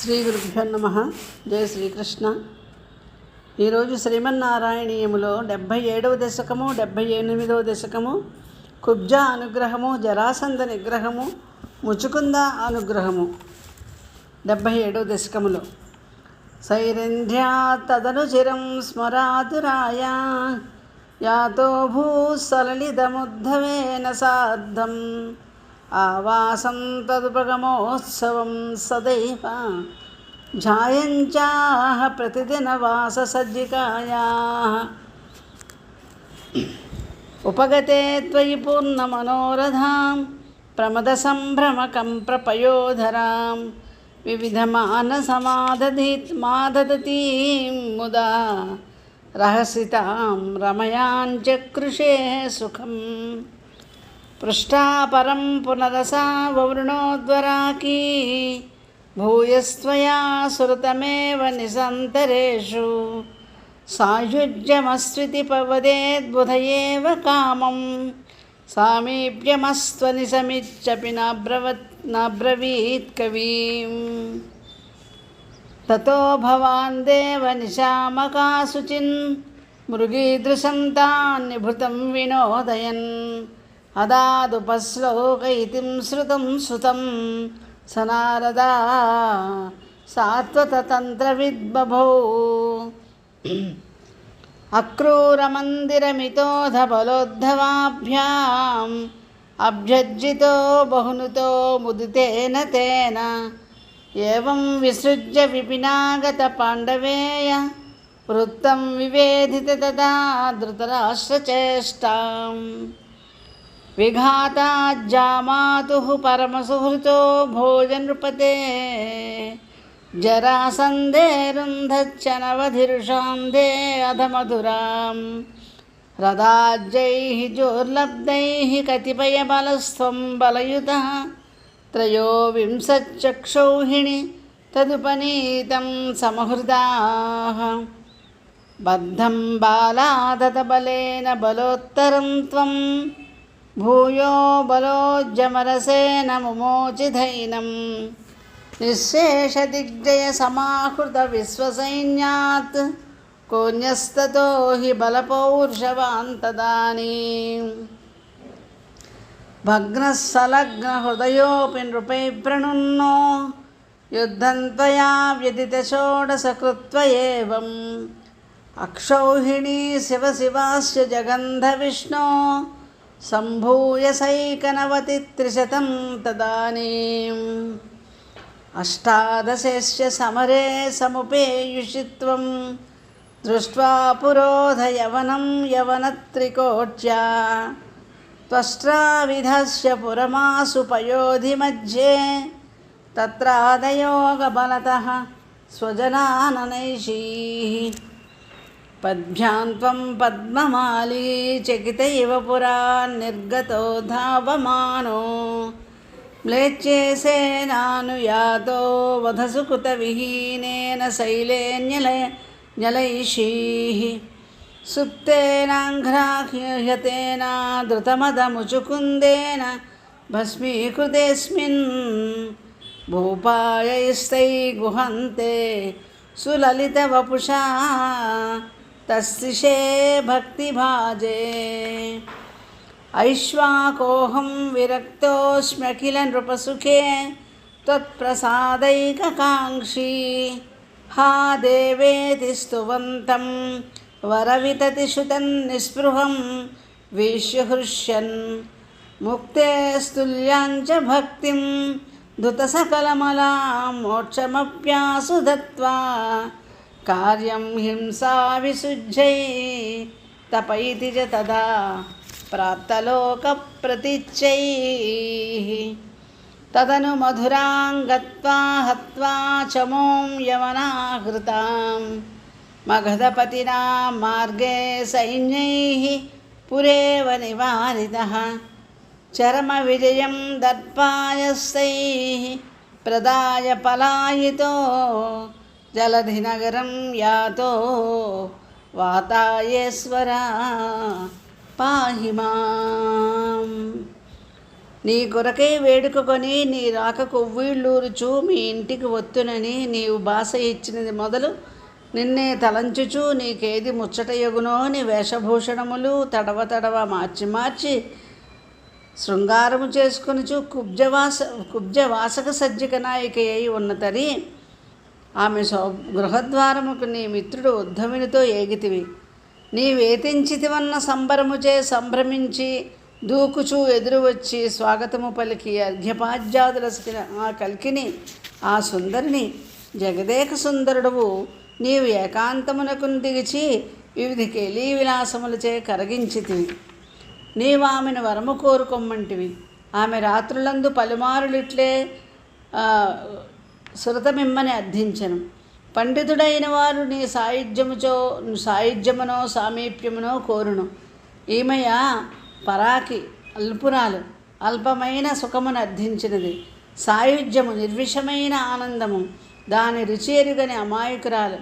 శ్రీ గురుభ్యో నమ. జయ శ్రీకృష్ణ. ఈరోజు శ్రీమన్నారాయణీయములో డెబ్భై ఏడవ దశకము డెబ్భై ఎనిమిదవ దశకము కుబ్జ అనుగ్రహము జరాసంధ నిగ్రహము ముచుకుంద అనుగ్రహము. డెబ్భై ఏడవ దశకములో. సైరంధ్యా తదను చిరం స్మరాతురాయ యాతో భూసలలితముద్ధవేన సార్ధం ఆవాసం తదుపగమోత్సవం సదైవ ఝాయంచాహ ప్రతిదినవాససజ్జికాయా ఉపగతే త్వయి పూర్ణమనోరథాం ప్రమదసంభ్రమకం ప్రపయోధరాం వివిధమానసమాదధీత్ మాదదతీం ముదా రహసితాం రమయాంచకృషే సుఖం పృష్టాపరం పునరసా వవృణోద్వరాకీ భూయస్త్వయా సురతమేవ నిసంతరేషు. సాయుజ్యమస్వితి పవదేద్బుధయేవ కామం. సామీప్యమస్త్వనిసమిచ్చపి నాబ్రవత్ నాబ్రవీత్ కవీం. తతో భవాన్ దేవ నిశామకాశుచిన్ మృగీదృశంతాన్నిభృతం వినోదయన్. అదాదుపశ్లోకైతిం శృతం సుతం సనారదా సాత్వతతంత్రవిద్బభౌ. అక్రూరమందిరమితోధబలోద్ధవాభ్యాం అభ్యర్జితో బహునుతో ముదితేన తేన ఏం విసృజ్య విపినాగత పాండవేయ వృత్తం వివేదిత తదా ధృతరాష్ట్రచేష్టాం. విఘాతాజ్జామాతుః పరమసుహృతో భోజనృపతే జరాసంధేరుంధచ్చనవధిరుషాంధే అధమధురాం రథాజ్జైः జోర్లబ్ధైः కతిపయబలస్త్వం బలయుతः త్రయోవింశచ్చక్షౌహిణి తదుపనీతం సమహృదాः బద్ధం బాలాదతబలేన బలోత్తరం త్వం భూయో బలోజ్జమరసేన ముమోచిధైనం నిశ్శేషదిగ్జయ సమాహృత విశ్వసైన్యాత్ కోన్యస్తతో హి బలపౌరుషవాన్ తదానీ భగ్నస్సలగ్నహృదయోపి నృపై ప్రణున్నో యుద్ధం త్వయా వ్యదితషోడసకృత్వ ఏవం అక్షౌహిణీ శివ శివాస్య జగంధ విష్ణో సంభూయ సైకనవతి త్రిశతం తదానీం. అష్టాదశస్య సమరే సముపేయుషి త్వం దృష్ట్వా పురోధ యవనం యవనత్రికోట్యా త్వష్ట్రావిధస్య పురమాసు పయోధి మధ్యే తత్రాదయోగబలతः స్వజనాననైషీः పద్భ్యాం త్వం పద్మమాలీ చకిత ఇవ పురా నిర్గతో ధావమానో. మ్లేచ్చేసేనానుయాతో వధసు కృత విహీనేన శైలేన్యలయ న్యలైషీः. సుప్తేనాఘ్రాహ్యతేన तस्शिषे भक्ति भाजे ऐश्वाकोऽहं विरक्तस्म्यखिल नृपसुखे त्वत्प्रसादैककाङ्क्षी। हा देवेति स्तुवन्तं वरविततिशुतं निःस्पृहं विष्युहृष्यन्। मुक्तेस्तुल्याञ्च भक्तिं धुतसकलमलां मोक्षमप्यासु दत्त्वा కార్యం హింసా విశుద్ధై తపైతి చ తదా ప్రాప్తలోక ప్రతిచ్చై. తదను మధురాం గత్వా హత్వా చమోం యవనాహృతాం మగధపతినా మార్గే సైన్యైః పురేవ నివారితः. చరమ విజయం దర్పాయస్తైः ప్రదాయ పలాయితో జలధినగరం యాతో వాతాయేశ్వర పాహి నీ కొరకై వేడుకొని నీ రాకకు ఉవ్విళ్ళూరుచు మీ ఇంటికి వత్తునని నీవు బాస ఇచ్చినది మొదలు నిన్నే తలంచుచు నీకేది ముచ్చటయగునో నీ వేషభూషణములు తడవ తడవ మార్చి మార్చి శృంగారము చేసుకునిచు కుబ్జవాస కుబ్జవాసక సజ్జిక నాయిక అయి ఉన్నతరి ఆమె సౌ గృహద్వారముకు నీ మిత్రుడు ఉద్ధవినితో ఏగితివి. నీవేతించితివన్న సంబరముచే సంభ్రమించి దూకుచూ ఎదురు వచ్చి స్వాగతము పలికి అర్ఘ్యపాద్యాదులసిన ఆ కల్కిని ఆ సుందరిని జగదేక సుందరుడువు నీవు ఏకాంతమునకు దిగిచి వివిధ కేలీ విలాసములచే కరగించితివి. నీవు ఆమెను వరము కోరుకొమ్మంటివి. ఆమె రాత్రులందు పలుమారులిట్లే సురతమిమ్మని అర్థించను. పండితుడైన వారు నీ సాయుధ్యముచో సాయుధ్యమునో సామీప్యమునో కోరును. ఈమయ పరాకి అల్పురాలు అల్పమైన సుఖమును అర్థించినది. సాయుధ్యము నిర్విషమైన ఆనందము. దాని రుచి ఎరుగని అమాయకురాలు.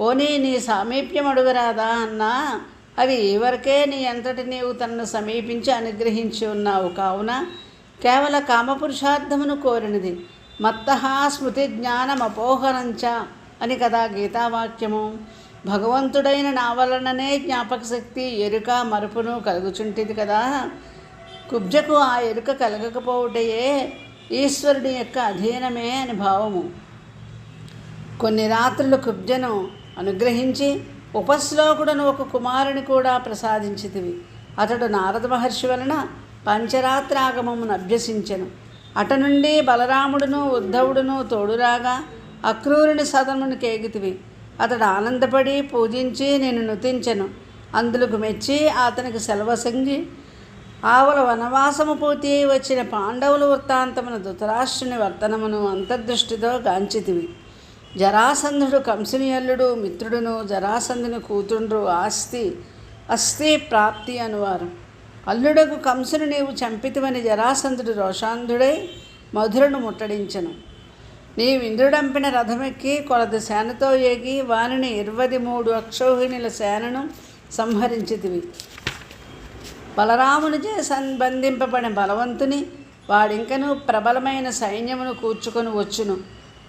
పోనీ నీ సామీప్యం అడుగురాదా అన్నా? అది ఈవరకే నీ అంతటి నీవు తనను సమీపించి అనుగ్రహించి ఉన్నావు కావున కేవల కామపురుషార్థమును కోరినది. మత్త స్మృతి జ్ఞానం అని కదా గీతావాక్యము. భగవంతుడైన నా వలననే జ్ఞాపక శక్తి ఎరుక మరుపును కలుగుచుంటిది కదా. కుబ్జకు ఆ ఎరుక కలగకపోవుటయే ఈశ్వరుని యొక్క అధీనమే అని భావము. కొన్ని రాత్రులు కుబ్జను అనుగ్రహించి ఉపశ్లోకుడను ఒక కుమారుని కూడా ప్రసాదించితివి. అతడు నారద మహర్షి వలన పంచరాత్రాగమమును అభ్యసించెను. అట నుండి బలరాముడును ఉద్ధవుడును తోడురాగా అక్రూరుని సదమును కేగితివి. అతడు ఆనందపడి పూజించి నేను నుతించెను. అందులకు మెచ్చి అతనికి సెలవసంగి ఆవుల వనవాసము పూర్తి వచ్చిన పాండవుల వృత్తాంతమును ధృతరాష్ట్రుని వర్తనమును అంతర్దృష్టితో గాంచితివి. జరాసంధుడు కంసుని అల్లుడు మిత్రుడును జరాసంధుని కూతుండ్రు ఆస్తి అస్థి ప్రాప్తి అనువారు. అల్లుడకు కంసును నీవు చంపితివని జరాసంధుడు రోషాంధుడై మధురను ముట్టడించను. నీవు ఇంద్రుడంపిన రథమెక్కి కొలది సేనతో ఏగి వానిని ఇరవది మూడు అక్షౌహిణుల సేనను సంహరించితివి. బలరామునిచే సంబంధింపబడిన బలవంతుని వాడింకను ప్రబలమైన సైన్యమును కూర్చుకొని వచ్చును.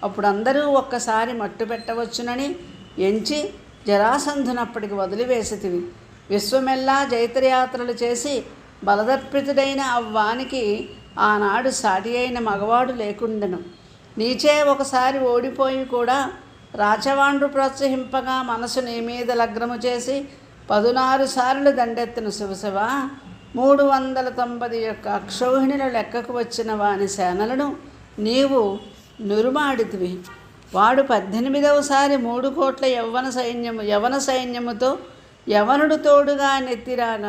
అప్పుడు అందరూ ఒక్కసారి మట్టు పెట్టవచ్చునని ఎంచి జరాసంధునప్పటికి వదిలివేసితివి. విశ్వమెల్లా జైత్రయాత్రలు చేసి బలదర్పితుడైన అవ్వానికి ఆనాడు సాటి అయిన మగవాడు లేకుండెను. నీచే ఒకసారి ఓడిపోయి కూడా రాచవాండ్రు ప్రోత్సహింపగా మనసు నీ మీద లగ్నము చేసి పదునారు సార్లు దండెత్తిన శివశివ మూడు వందల తొంభై యొక్క అక్షౌహిణుల లెక్కకు వచ్చిన వాని సేనలను నీవు నురుమాడితివి. వాడు పద్దెనిమిదవసారి మూడు కోట్ల యవ్వన సైన్యము యవన సైన్యముతో యవనుడు తోడుగా నెత్తిరాన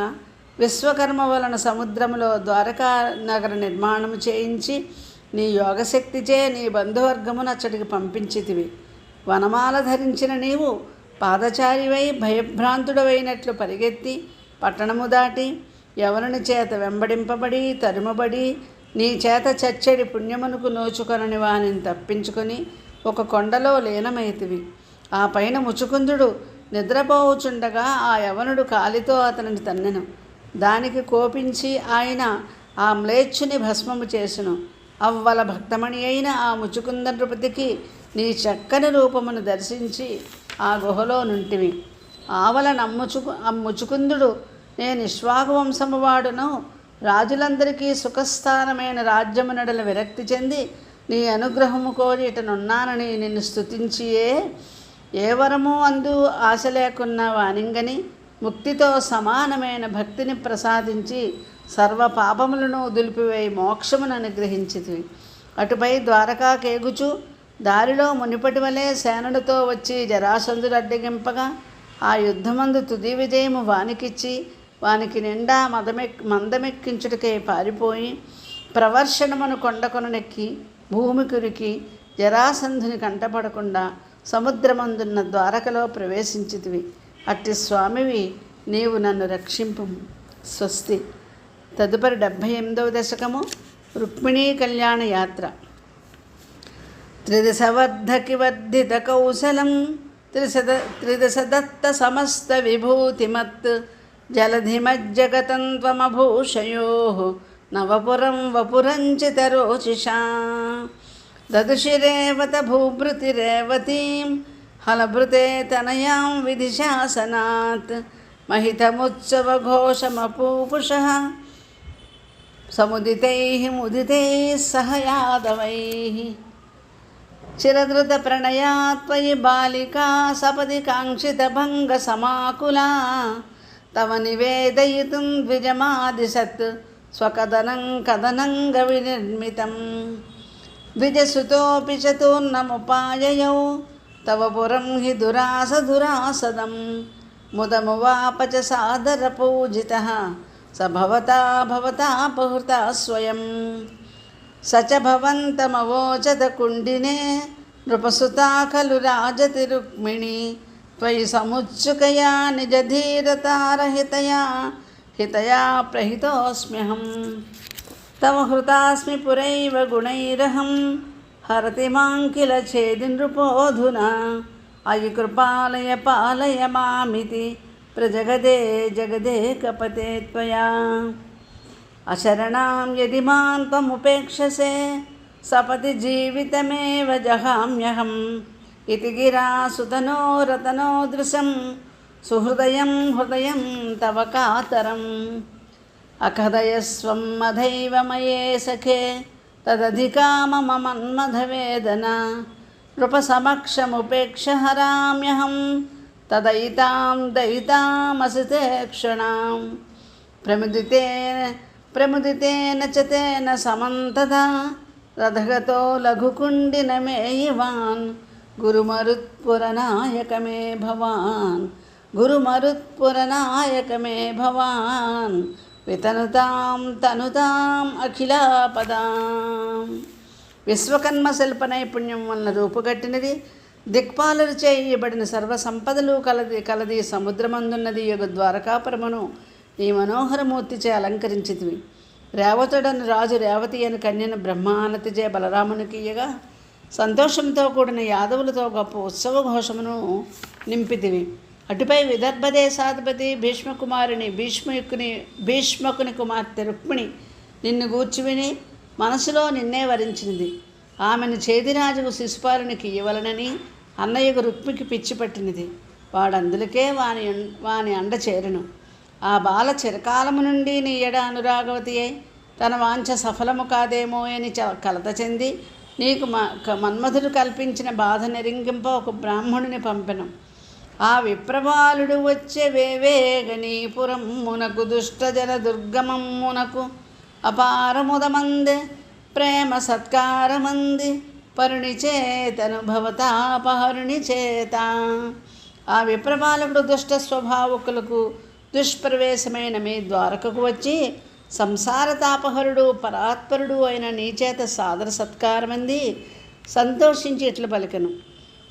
విశ్వకర్మ వలన సముద్రములో ద్వారకా నగర నిర్మాణము చేయించి నీ యోగశక్తిచే నీ బంధువర్గమును అచ్చటికి పంపించితివి. వనమాల ధరించిన నీవు పాదచారివై భయభ్రాంతుడవైనట్లు పరిగెత్తి పట్టణము దాటి యవనుని చేత వెంబడింపబడి తరుమబడి నీ చేత చచ్చడి పుణ్యమునకు నోచుకొనని వానిని తప్పించుకొని ఒక కొండలో లీనమైతివి. ఆ పైన ముచుకుందుడు నిద్రపోవుచుండగా ఆ యవనుడు కాలితో అతనిని తన్నెను. దానికి కోపించి ఆయన ఆ మ్లేచ్చుని భస్మము చేసెను. అవ్వల భక్తమణి అయిన ఆ ముచుకుంద నృపతికి నీ చక్కని రూపమును దర్శించి ఆ గుహలో నుంటివి. ఆవల నమ్ముచుకు ఆ ముచుకుందుడు నేను ఇష్వాకు వంశము వాడును. రాజులందరికీ సుఖస్థానమైన రాజ్యము నడల విరక్తి చెంది నీ అనుగ్రహము కోరి ఇటనున్నానని నిన్ను స్తుతించియే. ఏ వరము అందు ఆశ లేకున్న వానింగని ముక్తితో సమానమైన భక్తిని ప్రసాదించి సర్వ పాపములను దులిపివేయి మోక్షమును అనుగ్రహించితివి. అటుపై ద్వారకా కేగుచు దారిలో మునిపటి వలె సేనుడితో వచ్చి జరాసంధుడు అడ్డగింపగా ఆ యుద్ధమందు తుది విజయము వానికిచ్చి వానికి నిండా మదమెక్ మందమెక్కించుటకే పారిపోయి ప్రవర్షణమును కొండకొననెక్కి భూమి కురికి జరాసంధుని కంటపడకుండా సముద్రమందున్న ద్వారకలో ప్రవేశించితివి. అట్టి స్వామివి నీవు నన్ను రక్షింపు. స్వస్తి. తదుపరి డెబ్భై ఎనిమిదవ దశకము రుక్మిణీ కళ్యాణ యాత్ర. త్రిదశవర్ధకి వర్ధిత కౌశలం త్రిశద త్రిదశదత్త సమస్త విభూతిమత్ జలధిమజ్జగతం త్వమభూషయో నవపురం వపురంచితరోచిషా దదుషిరేవత భూభృతిరేవతీం హలభృతే తనయాం విధిశాసనాత్ महितमुत्सवघोषमपूपुषः समुदितैः मुदितैः सह यादवैः चिरधृतप्रणया त्वयि बालिका सपदि काङ्क्षितभङ्गसमाकुला तव निवेदयितुं द्विजमादिशत् स्वकदनं कदनङ्गविनिर्मितं द्विजसुतोऽपि चतुर्नमुपाययौ तव पुरं हि दुरासदुरासदम् मुदमुवाप च सादरपूजितः स भवता भवतापहृता स्वयं स च भवन्तमवोचत कुण्डिने नृपसुता खलु राजति रुक्मिणी त्वयि समुच्चुकया निजधीरतारहितया हितया प्रहितोऽस्म्यहं తమహృతాస్మి పురైవ గుణైరహం. హరతి మాంకిల చేది నృపోధునా అయి కృపాలయ పాలయ మామితి. ప్రజగదే జగదే కపతే త్వయా. అశరణాం యది మాం త్వముపేక్షసే. సపతి జీవితమేవ జహామ్యహం. ఇది గిరా సుతనో రతనో దృశం. సుహృదయం హృదయం తవ కాతరం. అకథయస్వమ్మధైవమయే సఖే తదధికా మమ మన్మథవేదన నృపసమక్షముపేక్షహరామ్యహం తదయితాం దయితామసితే క్షణాం. ప్రముదితేన ప్రముదితేన చ తేన సమంతదా రథగతో లఘుకుండిన మేయివాన్. గురుమరుత్పురనాయకమే భవాన్ గురుమరుత్పురనాయకమే భవాన్. వితనుతాం తనుతాం అఖిలాపదాం. విశ్వకర్మ శిల్ప నైపుణ్యం వలన రూపుగట్టినది దిక్పాలరు చేయబడిన సర్వ సంపదలు కలది కలది సముద్రమందున్నది యొక్క ద్వారకాపురమును ఈ మనోహరమూర్తి చే అలంకరించితివి రేవతుడను రాజు రేవతి అని కన్యను బ్రహ్మానతి చే బలరామునికియగా సంతోషంతో కూడిన యాదవులతో గొప్ప ఉత్సవ ఘోషమును నింపితివి అటుపై విదర్భ దేశాధిపతి భీష్మకుమారుని భీష్మయుకుని భీష్మకుని కుమార్తె రుక్మిణి నిన్ను గూర్చివిని మనసులో నిన్నే వరించింది ఆమెను చేదిరాజుకు శిశుపాలునికి ఇవ్వలనని అన్నయ్యకు రుక్మికి పిచ్చి పట్టినది. వాడందులకే వాని వాని అండ చేరును. ఆ బాల చిరకాలము నుండి నీ ఎడ అనురాగవతి అయి తన వాంఛ సఫలము కాదేమో అని చ- కలత చెంది నీకు మ మన్మధుడు కల్పించిన బాధ నిరింగింప ఒక బ్రాహ్మణుని పంపెను. ఆ విప్రబాలుడు వచ్చే వేవేగనీపురం మునకు దుష్టజన దుర్గమమ్మునకు అపారముదమంది ప్రేమ సత్కారమంది పరుణి చేతను చేత ఆ విప్రబాలకుడు దుష్ట స్వభావకులకు దుష్ప్రవేశమైన మీ ద్వారకకు వచ్చి సంసార తాపహరుడు పరాత్పరుడు అయిన నీచేత సాదర సత్కారమంది సంతోషించి ఇట్లు పలికను.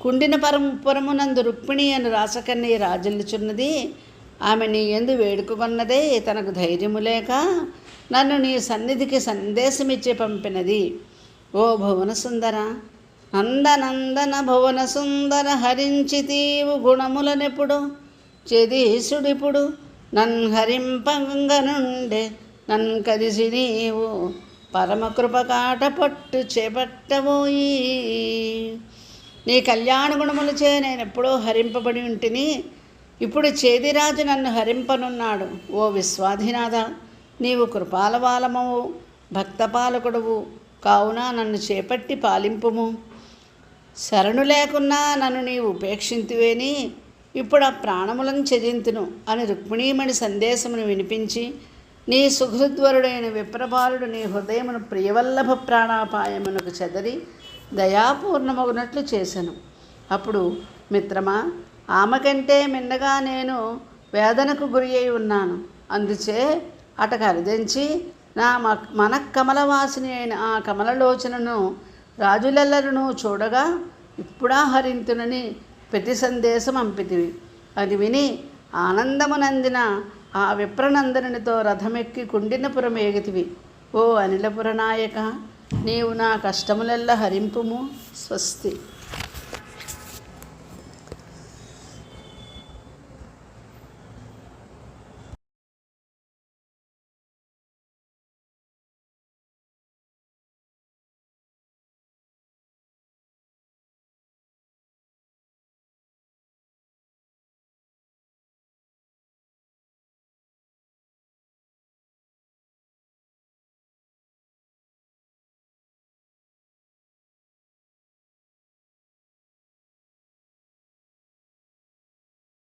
కుండిన పరం పురమునందు రుక్మిణి అని రాసకన్ని రాజల్లుచున్నది. ఆమె నీ ఎందు వేడుకొన్నదే తనకు ధైర్యము లేక నన్ను నీ సన్నిధికి సందేశమిచ్చి పంపినది. ఓ భువన సుందర నందనందన భువన సుందర హరించితీవు గుణములనెప్పుడు చెదీసుడిప్పుడు నన్ హరింపంగనుండే నన్ కదిసి నీవు పరమకృప కాట పట్టు చేపట్టబోయి. నీ కళ్యాణ గుణములచే నేను ఎప్పుడో హరింపబడి ఉంటిని ఇప్పుడు చేదిరాజు నన్ను హరింపనున్నాడు. ఓ విశ్వాధినాథ నీవు కృపాలవాలమవు భక్తపాలకుడవు కావున నన్ను చేపట్టి పాలింపుము. శరణు లేకున్నా నన్ను నీవు ఉపేక్షింతువేని ఇప్పుడు ఆ ప్రాణములను చెదింతును అని రుక్మిణీమణి సందేశమును వినిపించి నీ సుహృద్వరుడైన విప్రబాలుడు నీ హృదయమును ప్రియవల్లభ ప్రాణాపాయమునకు చెదరి దయాపూర్ణమగునట్లు చేశాను అప్పుడు మిత్రమా ఆమె కంటే మిన్నగా నేను వేదనకు గురి అయి ఉన్నాను. అందుచే అట కరిదించి నా మ- మన కమలవాసిని అయిన ఆ కమలలోచనను రాజులెల్లరును చూడగా ఇప్పుడా హరింతునని ప్రతి సందేశం అంపితివి. అది విని ఆనందమునందిన ఆ విప్రనందనునితో రథమెక్కి కుండినపురం ఏగితివి ఓ అనిలపుర నాయక నీవు నా కష్టములెల్ల హరింపుము స్వస్తి.